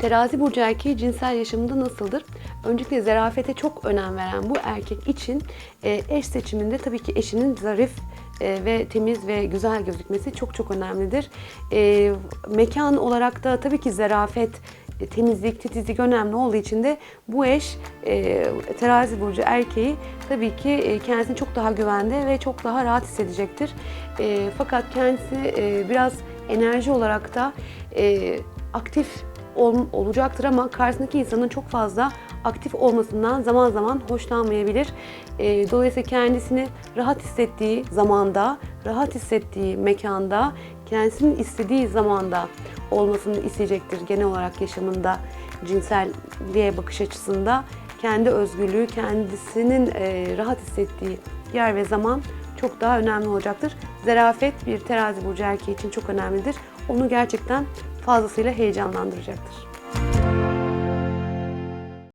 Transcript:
Terazi burcu erkeği cinsel yaşamında nasıldır? Öncelikle zarafete çok önem veren bu erkek için e, eş seçiminde tabii ki eşinin zarif e, ve temiz ve güzel gözükmesi çok çok önemlidir. E, mekan olarak da tabii ki zarafet, temizlik, titizlik önemli olduğu için de bu eş e, terazi burcu erkeği tabii ki e, kendisini çok daha güvende ve çok daha rahat hissedecektir. E, fakat kendisi e, biraz enerji olarak da e, aktif ol- olacaktır ama karşısındaki insanın çok fazla aktif olmasından zaman zaman hoşlanmayabilir. E, dolayısıyla kendisini rahat hissettiği zamanda, rahat hissettiği mekanda, kendisinin istediği zamanda olmasını isteyecektir genel olarak yaşamında cinselliğe bakış açısında. Kendi özgürlüğü, kendisinin e, rahat hissettiği yer ve zaman çok daha önemli olacaktır. Zarafet bir terazi burcu erkeği için çok önemlidir. Onu gerçekten fazlasıyla heyecanlandıracaktır.